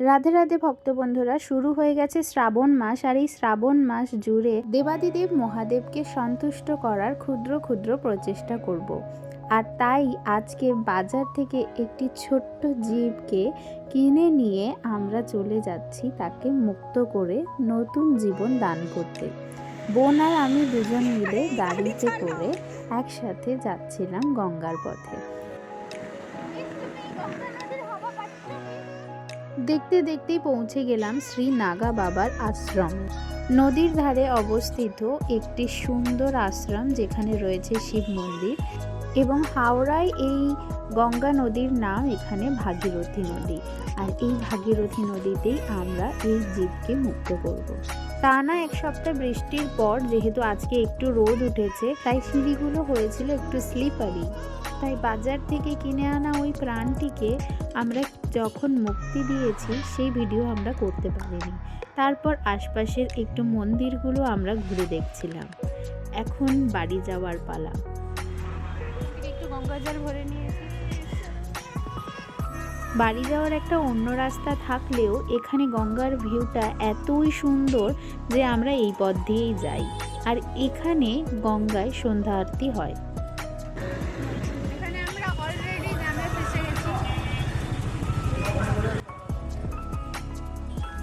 রাধে রাধে ভক্ত বন্ধুরা শুরু হয়ে গেছে শ্রাবণ মাস আর এই শ্রাবণ মাস জুড়ে দেবাদিদেব মহাদেবকে সন্তুষ্ট করার ক্ষুদ্র ক্ষুদ্র প্রচেষ্টা করব। আর তাই আজকে বাজার থেকে একটি ছোট্ট জীবকে কিনে নিয়ে আমরা চলে যাচ্ছি তাকে মুক্ত করে নতুন জীবন দান করতে বোন আর আমি দুজন মিলে গাড়িতে করে একসাথে যাচ্ছিলাম গঙ্গার পথে দেখতে দেখতে পৌঁছে গেলাম শ্রী নাগা বাবার আশ্রম নদীর ধারে অবস্থিত একটি সুন্দর আশ্রম যেখানে রয়েছে শিব মন্দির এবং হাওড়ায় এই গঙ্গা নদীর নাম এখানে ভাগীরথী নদী আর এই ভাগীরথী নদীতেই আমরা এই জীবকে মুক্ত করব। টানা এক সপ্তাহ বৃষ্টির পর যেহেতু আজকে একটু রোদ উঠেছে, তাই সিঁড়িগুলো হয়েছিল একটু স্লিপারি তাই বাজার থেকে কিনে আনা ওই প্রাণটিকে আমরা যখন মুক্তি দিয়েছি, সেই ভিডিও আমরা করতে পারিনি। তারপর আশপাশের একটু মন্দিরগুলো আমরা ঘুরে দেখছিলাম। এখন বাড়ি যাওয়ার পালা। একটু গঙ্গাজল ভরে নিয়েছি। বাড়ি যাওয়ার একটা অন্য রাস্তা থাকলেও এখানে গঙ্গার ভিউটা এতই সুন্দর যে আমরা এই পথ দিয়েই যাই। আর এখানে গঙ্গায় সন্ধ্যা আরতি হয়।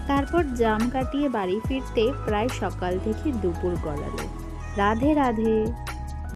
তারপর জাম কাটিয়ে বাড়ি ফিরতে প্রায় সকাল থেকে দুপুর গড়ালো। রাধে রাধে।